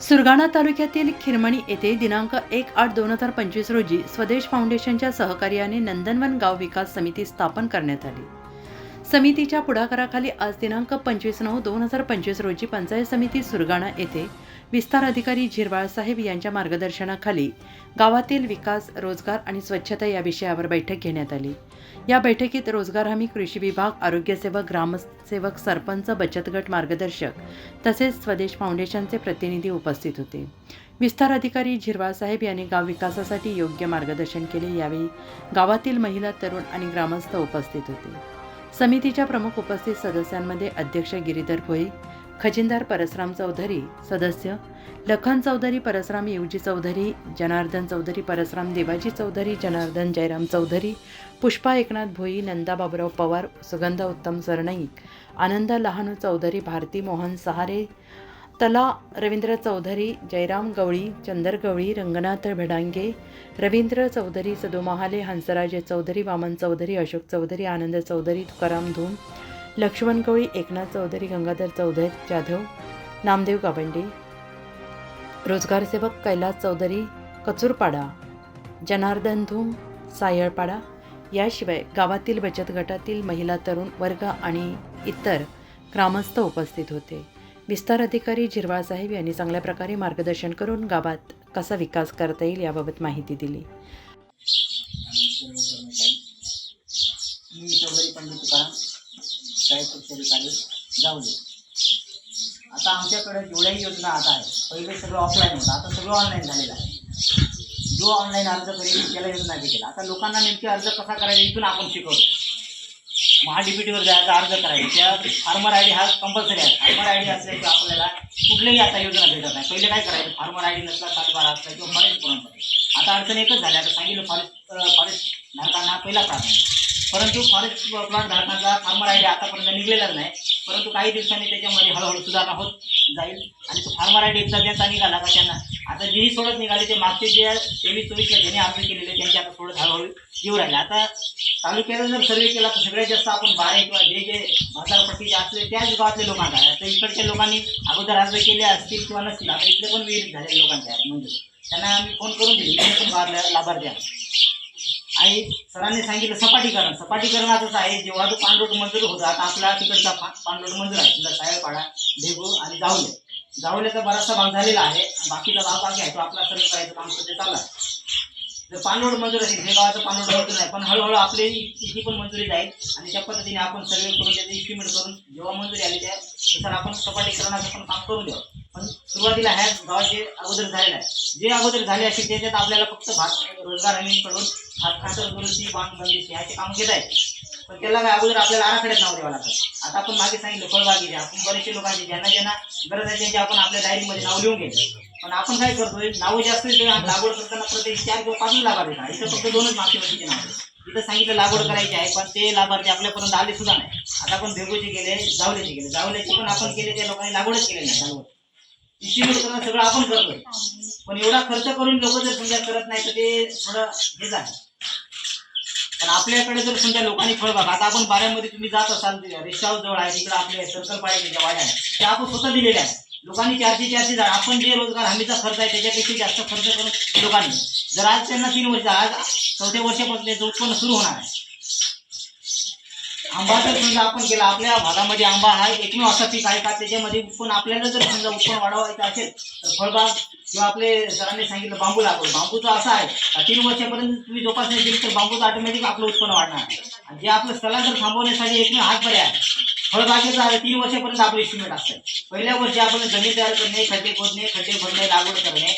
सुरगाणा तालुक्यातील खिरमणी येथे दिनांक एक आठ दोन हजार पंचवीस रोजी स्वदेश फाउंडेशनच्या सहकार्याने नंदनवन गाव विकास समिती स्थापन करण्यात आली. समितीच्या पुढाकाराखाली आज दिनांक पंचवीस नऊ दोन हजार पंचवीस रोजी पंचायत समिती सुरगाणा येथे विस्तार अधिकारी झिरवाळ साहेब यांच्या मार्गदर्शनाखाली गावातील विकास रोजगार आणि स्वच्छता या विषयावर बैठक घेण्यात आली. या बैठकीत रोजगार हमी कृषी विभाग आरोग्यसेवक ग्रामसेवक सरपंच बचत गट मार्गदर्शक तसेच स्वदेश फाउंडेशनचे प्रतिनिधी उपस्थित होते. विस्तार अधिकारी झिरवाळ साहेब यांनी गाव विकासासाठी योग्य मार्गदर्शन केले यावेळी गावातील महिला तरुण आणि ग्रामस्थ उपस्थित होते. समितीच्या प्रमुख उपस्थित सदस्यांमध्ये अध्यक्ष गिरीधर भोई खजिनदार परसराम चौधरी सदस्य लखन चौधरी परसराम येवजी चौधरी जनार्दन चौधरी परसराम देवाजी चौधरी जनार्दन जयराम चौधरी पुष्पा एकनाथ भोई नंदा बाबुराव पवार सुगंधा उत्तम सरनाईक आनंदा लहानू चौधरी भारती मोहन सहारे तला रवींद्र चौधरी जयराम गवळी चंदर गवळी रंगनाथ भडांगे रवींद्र चौधरी सदू महाले हंसराजे चौधरी वामन चौधरी अशोक चौधरी आनंद चौधरी तुकाराम धूम लक्ष्मण कवळी एकनाथ चौधरी गंगाधर चौधरी जाधव नामदेव गावंडे रोजगार सेवक कैलास चौधरी कचूरपाडा जनार्दन धूम सायळपाडा याशिवाय गावातील बचत गटातील महिला तरुण वर्ग आणि इतर ग्रामस्थ उपस्थित होते. विस्तार अधिकारी झिरवाळसाहेब यांनी चांगल्या प्रकारे मार्गदर्शन करून गावात कसा विकास करता येईल याबाबत माहिती दिली. मी काही पंडित तुकाराम जावले आता आमच्याकडे जेवढ्याही योजना आता आहे. पहिले सगळं ऑफलाईन होतं. आता सगळं ऑनलाईन झालेलं आहे. जो ऑनलाईन अर्ज करेल त्याला योजना भेटेल आता लोकांना नेमके अर्ज कसा करायचा इथून आपण शिकवतो महाडीबीटीवर जायचा अर्ज करायचा. त्या फार्मर आय डी हा कंपल्सरी आहे. फार्मर आय डी असल्याशिवाय आपल्याला कुठल्याही आता योजना भेटत नाही. पहिले काय करायचं? फार्मर आय डी नसला सातबारा असला किंवा फॉरेस्ट पुरवठा आता अडचण एकच झाली. आता सांगितलं फॉरेस्ट फॉरेस्ट धारकांना पहिला प्राधान्य परंतु फॉरेस्ट प्लॉट धारणाचा फार्मर आय डी आतापर्यंत निघलेला नाही. परंतु काही दिवसांनी त्याच्यामध्ये हळूहळू सुधारणा होत जाईल. आणि तो फार्मर आय डी एकदा त्यांचा निघाला का त्यांना? आता जेही सोडत निघाले ते मागचे जे तेवीस चोवीसच्या ज्यांनी अर्ज केलेले त्यांचे आता सोडत हळूहळू येऊ राहिले. आता तालुक्याला जर सर्वे केला तर सगळ्यात जास्त आपण बारे किंवा जे जे बाजारपट्टीचे असले त्याच गावातल्या लोकांना आहे आता इकडच्या लोकांनी अगोदर अर्ज केले असतील किंवा नसतील आता इकडे पण विहिरीत झाले लोकांच्या म्हणजे त्यांना आम्ही फोन करून दिले इकडे पण बार- लाभार्थी आहे आणि सरांनी सांगितलं सपाटीकरण. सपाटीकरणातच आहे. जेव्हा तो पाणलोट मंजूर होता आता आपला तिकडचा पा- पाणलोट मंजूर आहे. तुला सायळपाडा ढेगू आणि जावले जावल्याचा बराचसा भाग झालेला आहे. बाकीचा भाग बाकी आहे. तो आपला सर्व करायचं काम सध्या चालू आहे. जर पाणलोट मंजूर असेल हे गावाचं पानवड मंजूर नाही पण हळूहळू आपली इथे पण मंजुरी जाईल. आणि त्या पद्धतीने आपण सर्वे करून त्याचं इस्टिमेट करून जेव्हा मंजुरी आली त्या त्यानुसार आपण सपाटीकरणाचं पण काम करून द्यावं पण सुरुवातीला ह्या गावाचे अगोदर झालेलं आहे. जे अगोदर झाले असेल त्याच्यात आपल्याला फक्त भात रोजगार हमीकडून भात खातर दुरुस्ती बांधबंदिशी ह्याचे काम घेत आहेत पण त्याला काय अगोदर आपल्याला आराखड्यात नाव द्यावं लागतं आता आपण मागे सांगितलं फळबागीचे आपण बरेचसे लोकांचे ज्यांना ज्यांना गरज आहे त्यांचे आपण आपल्या डायरीमध्ये नाव लिहून घेतो पण आपण काय करतोय नावं जास्त लागवड करताना प्रत्येक चार किंवा पाच लाभार्थी येतात. इथं फक्त दोनच मागच्या नाव इथं सांगितलं लागवड करायची आहे पण ते लाभार्थी आपल्यापर्यंत आले सुद्धा नाही. आता आपण भेगोचे गेले जावल्याचे गेले जावल्याचे पण आपण केले त्या लोकांनी लागवडच केली नाही लागवड. सगळं आपण करतोय. पण एवढा खर्च करून लोक जर समजा करत नाही तर ते थोडं हेच आहे पण आपल्याकडे जर समजा लोकांनी फळबाग आता आपण बाऱ्यामध्ये तुम्ही जात असाल रिक्षा जवळ आहे तिकडे आपले सर्कल पाहिजे ज्या वाड्या आहेत त्या आपण स्वतः दिलेल्या आहेत. लोकांनी चारशे चारशे झाड आपण जे रोजगार हमीचा खर्च आहे त्याच्यापेक्षा जास्त खर्च करून लोकांनी जर आज त्यांना तीन वर्ष आज चौथ्या वर्षापासून त्याचं उत्पन्न सुरू होणार आहे. आंबा जर समजा आपण केला आपल्या भागामध्ये आंबा हा एकमेव असा पीक आहे का? त्याच्यामध्ये उत्पन्न आपल्याला जर समजा उत्पन्न वाढवायचं असेल तर फळबाग किंवा आपले सरांनी सांगितलं बांबू लागवड. बांबूचं असं आहे का तीन वर्षापर्यंत तुम्ही जोपासना केली तर बांबूचं ऑटोमॅटिक आपलं उत्पन्न वाढणार आहे. आणि जे आपलं स्थलांतर थांबवण्यासाठी एकमेव हात पर्याय आहे फळबागेचं आहे तीन वर्षापर्यंत आपलं इस्टिमेट असतं. पहिल्या वर्षी आपण जमीन तयार करणे खड्डे खोदणे खड्डे भरणे लागवड करणे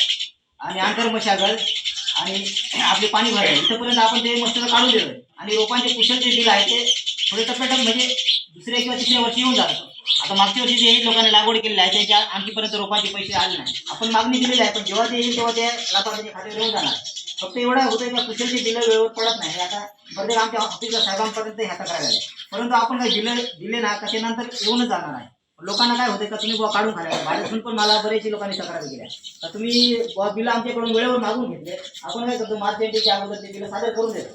आणि आंतरमशागत आणि आपले पाणी भरणे इथंपर्यंत आपण ते मस्त काढून दिलं. आणि रोपांचे कुशल जे दिलं आहे ते थोडे टप्प्याटप म्हणजे दुसऱ्या किंवा तिसऱ्या वर्षी येऊन जातं. आता मागच्या वर्षी जे लोकांनी लागवड केलेली आहे त्यांच्या आणखीपर्यंत रोपांचे पैसे आले नाही. आपण मागणी दिलेली आहे पण जेव्हा ते येईल तेव्हा ते लाभार्थीच्या खात्यावर येऊन जाणार. फक्त एवढं होतं का कुशलचे बिलं वेळेवर पडत नाही. आता प्रत्येक आमच्या ऑफिसच्या साहेबांपर्यंत ह्याचा करायला आल्या परंतु आपण काही दिले दिले ना का ते नंतर येऊनच जाणार नाही लोकांना काय होते का तुम्ही बुवा काढून खाल्या माझ्यातून पण मला बरेचशी लोकांनी तक्रार केल्या तर तुम्ही बुवा बिलं आमच्याकडून वेळेवर मागून घेतले. आपण काय करतो मार्च एंटीच्या अगोदर ते बिलं सादर करून देतो.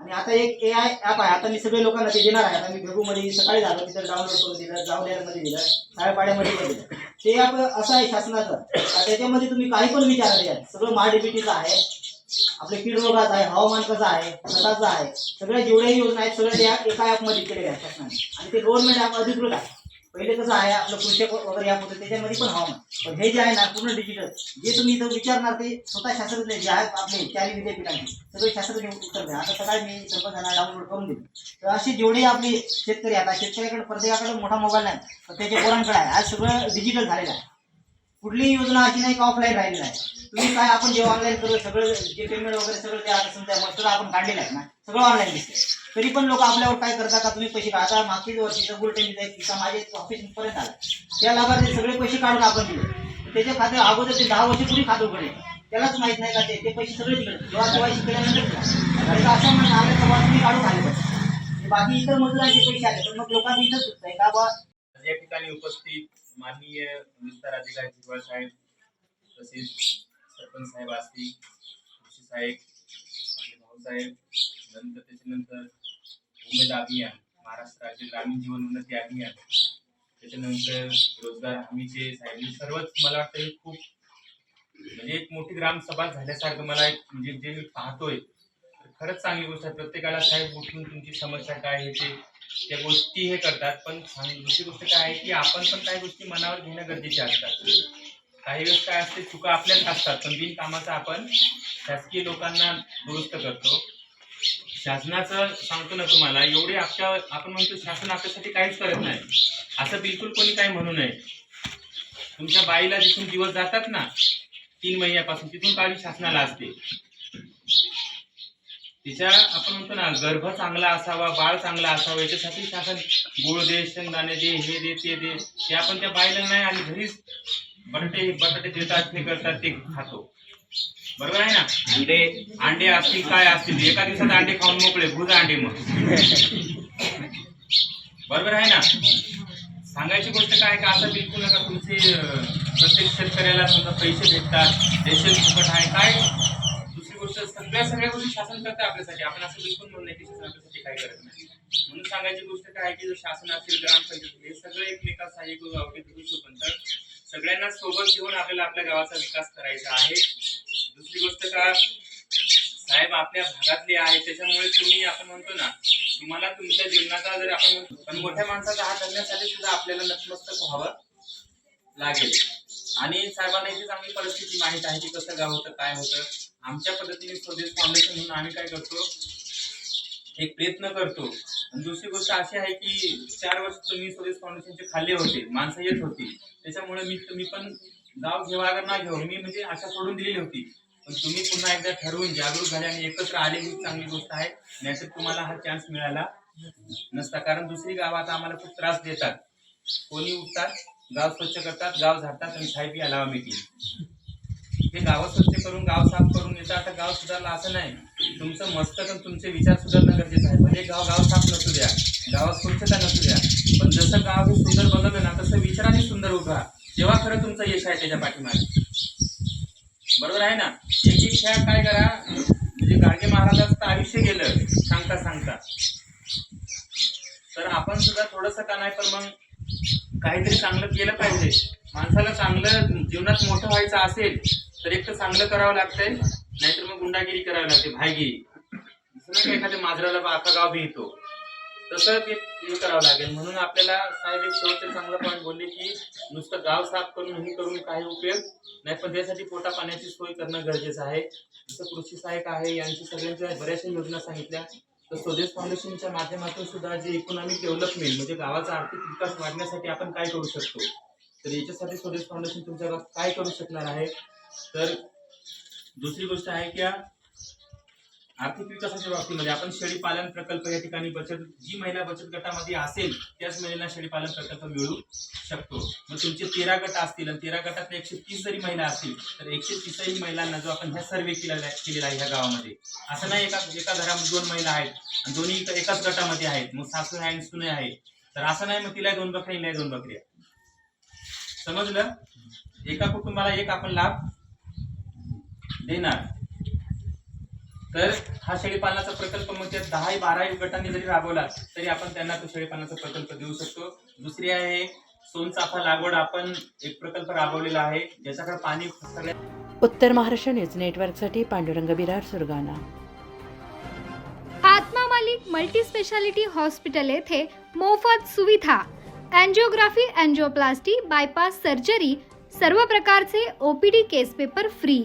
आणि आता एक ए आय ॲप आहे. आता मी सगळे लोकांना ते देणार आहे. आता मी भेगूमध्ये सकाळी झालो तिथं डाउनलोड करून दिलं जावलेरमध्ये दिलं साळेपाड्यामध्ये पण दिलं. ते ॲप असं आहे शासनाचं. त्याच्यामध्ये तुम्ही काही पण विचारा द्या सगळं महाडीबीटीचं आहे. आपले कीड रोगाचं आहे हवामान कसं आहे खताचं आहे सगळ्या जेवढ्याही योजना आहेत सगळ्या त्या एका ॲपमध्ये केलेल्या आहेत शासनाने आणि ते गव्हर्नमेंट ॲप अधिकृत आहे. पहिले कसं आहे आपलं कृषक वगैरे ॲप होतं त्याच्यामध्ये पण हवामान. पण हे जे आहे ना पूर्ण डिजिटल जे तुम्ही इथं विचारणार ते स्वतः शास्त्रज्ञ जे आहेत आपले चारी विद्यापीठाने सगळे शास्त्रज्ञ उत्तर द्या. आता सकाळी मी सर्वजणांना डाउनलोड करून दिले तर असे जेवढे आपले शेतकरी आता शेतकऱ्याकडे प्रत्येकाकडे मोठा मोबाईल नाही तर त्याच्या पोरांकडे आहे. आज सगळं डिजिटल झालेलं आहे. कुठलीही योजना अशी नाही का ऑफलाईन राहिली नाही. तुम्ही काय आपण जे ऑनलाईन करू सगळं जे पेमेंट वगैरे सगळं ते आता समजा मस्टर आपण काढलेलं आहे ना सगळं ऑनलाईन दिसते तरी पण लोक आपल्यावर काय करतात का तुम्ही पैसे काढता? आता मागच्याच वर्षीचा बुलटेनीचा एक माझे माझ्या ऑफिस पर्यंत आला. त्या लाभार्थी सगळे पैसे काढून आपण दिले. त्याच्या खाते अगोदर ते दहा वर्ष पूर्वी खातं उघडेल. त्यालाच माहीत नाही का ते पैसे सगळे तिकडे जेव्हा केव्हा केल्यानंतर असं म्हणणं आले तेव्हा तुम्ही काढून आले बाकी इतर मजुरांचे पैसे आले पण मग लोकांनी इथंच सुचतंय का बा? या ठिकाणी उपस्थित माननीय विस्तार अधिकारी जिवाळ साहेब तसेच सरपंच साहेब असतील कृषी साहेब आपले भाऊसाहेब नंतर त्याच्यानंतर उमेद अभियान महाराष्ट्र राज्य ग्रामीण जीवन उन्नती अभियान त्याच्यानंतर रोजगार हमीचे साहेब सर्वच मला वाटतं हे खूप म्हणजे एक मोठी ग्रामसभा झाल्यासारखं मला एक म्हणजे जे मी पाहतोय तर खरंच चांगली गोष्ट आहे. प्रत्येकाला साहेब उठून तुमची समस्या काय आहे ते त्या गोष्टी हे करतात. पण दुसरी गोष्ट काय आहे की आपण पण काही गोष्टी मनावर घेणं गरजेचे असतात. काही वेळेस काय असते चुका आपल्याच असतात. पण बिनकामाचं आपण शासकीय लोकांना दुरुस्त करतो. शासनाचं सांगतो ना तुम्हाला एवढे आपल्या आपण म्हणतो शासन आपल्यासाठी काहीच करत नाही. असं बिलकुल कोणी काही म्हणू नये. तुमच्या बाईला जिथून दिवस जातात ना तीन महिन्यापासून तिथून काळजी शासनाला असते. तिच्या आपण म्हणतो ना गर्भ चांगला असावा बाळ चांगला असावा याच्यासाठी शासन गुळ दे शेंगदाणे दे हे दे ते दे ते आपण त्या बाईला नाही आणि घरीच बटाटे बटाटे देतात ते करतात ते खातो. बरोबर आहे ना? अंडे अंडे असतील काय असतील एका दिवसात अंडे खाऊन मोकळे भुज अंडे मग. बरोबर आहे ना? सांगायची गोष्ट काय का असं बिलकुल नका तुमचे प्रत्येक शेतकऱ्याला समजा पैसे भेटतात देशात फुकट आहे काय आपल्या सगळ्या गोष्टी शासन करतं आपल्यासाठी. आपण असं बिलकुल म्हणून नये की शासन आपल्यासाठी काय करत नाही. म्हणून सांगायची गोष्ट काय आहे की जर शासन असेल ग्रामपंचायत हे सगळे एकमेका सहाय्य करू गावठी धरू तर सगळ्यांना सोबत घेऊन आपल्याला आपल्या गावाचा विकास करायचा आहे. दुसरी गोष्ट का साहेब आपल्या भागातले आहे त्याच्यामुळे तुम्ही आपण म्हणतो ना तुम्हाला तुमच्या जीवनाचा जर आपण म्हणतो पण मोठ्या माणसाचा हात धरण्यासाठी सुद्धा आपल्याला नतमस्तक व्हावं लागेल. आणि साहेबांना इथे चांगली परिस्थिती माहीत आहे की कसं गाव होतं काय होतं. आमच्या पद्धतीने स्वदेश फाउंडेशन म्हणून आम्ही काय करतो? एक प्रयत्न करतो. आणि दुसरी गोष्ट अशी आहे की चार वर्ष तुम्ही स्वदेश फाउंडेशनचे खाल्ले होते माणसं येत होती. त्याच्यामुळे मी तुम्ही पण गाव घेवा अगर ना घेऊ. मी म्हणजे आशा सोडून दिलेली होती. पण तुम्ही पुन्हा एकदा ठरवून जागरूक झाले आणि एकत्र आले ही चांगली गोष्ट आहे. नाहीतर तुम्हाला हा चान्स मिळाला नसता. कारण दुसरी गाव आता आम्हाला खूप त्रास देतात. कोणी उठतात गाव स्वच्छ करतात गाव झाडतात आणि साहेब याला मिळतील हे गावं स्वच्छ करून गाव साफ करून येतं आता गाव सुधारलं असं नाही. तुमचं मस्तक आणि तुमचे विचार सुधारणं गरजेचं आहे म्हणजे गाव गाव साफ नसू द्या. गावात स्वच्छता नसू द्या. पण जसं गाव हे सुंदर बनवलं ना तसं विचाराने सुंदर उभा. तेव्हा खरं तुमचं यश आहे त्याच्या पाठीमागे. बरोबर आहे ना? एक एक खेळ काय करा? म्हणजे गाडगे महाराजांचं आयुष्य गेलं सांगता सांगता. तर आपण सुद्धा थोडस का नाही पण मग काहीतरी चांगलं केलं पाहिजे. माणसाला चांगलं जीवनात मोठं व्हायचं असेल तर एक तर चांगलं करावं लागतंय नाहीतर मग गुंडागिरी करावी लागते भायगिरी. जसं एखाद्या माजराला बा- गाव भितो. तसं ते हे करावं लागेल. म्हणून आपल्याला साहेब एक शेवटचे चांगलं पॉईंट बोलले की नुसतं गाव साफ करून हे करून काही उपयोग नाही पण त्यासाठी पोटा पाण्याची सोय करणं गरजेचं आहे. जसं कृषी सहाय्यक आहे यांची सगळ्यांच्या बऱ्याचशा योजना सांगितल्या. तर स्वदेश फाउंडेशनच्या माध्यमातून सुद्धा जे इकॉनॉमिक डेव्हलपमेंट म्हणजे गावाचा आर्थिक विकास वाढण्यासाठी आपण काय करू शकतो? तर याच्यासाठी स्वदेश फाउंडेशन तुमच्या काय करू शकणार आहे? तर दुसरी गोष्ट आहे की आर्थिक विकासाच्या बाबतीमध्ये आपण शेळी पालन प्रकल्प या ठिकाणी बचत जी महिला बचत गटामध्ये असेल त्याच महिलांना शेळी पालन प्रकल्प मिळू शकतो. मग तुमचे तेरा गट असतील आणि तेरा गटात एकशे तीस जरी महिला असतील तर एकशे तीसही महिलांना जो आपण ह्या सर्वे केलेला केलेला आहे ह्या गावामध्ये असं नाही एका एका घरामध्ये दोन महिला आहेत आणि दोन्ही एकाच गटामध्ये आहेत मग सासू आहे आणि सुने आहे तर असं नाही मग तिला दोन बकऱ्या हिला दोन बकऱ्या. समजलं? एका कुटुंबाला एक आपण लाभ देणार. तर हा शेळीपालनाचा प्रकल्प मग त्या दहा बारा गटांनी जरी राबवला तरी आपण त्यांना तो शेळीपालनाचा प्रकल्प देऊ शकतो. दुसरी आहे सोनचाफा लागवड आपण एक प्रकल्प राबवलेला आहे ज्याच्याकडे पाणी उत्तर महाराष्ट्र न्यूज नेटवर्कसाठी पांडुरंग बिरार सुरगाणा. आत्मा मालिक मल्टी स्पेशालिटी हॉस्पिटल येथे मोफत सुविधा अँजिओग्राफी अँजिओप्लास्टी बायपास सर्जरी सर्व प्रकारचे OPD case paper free.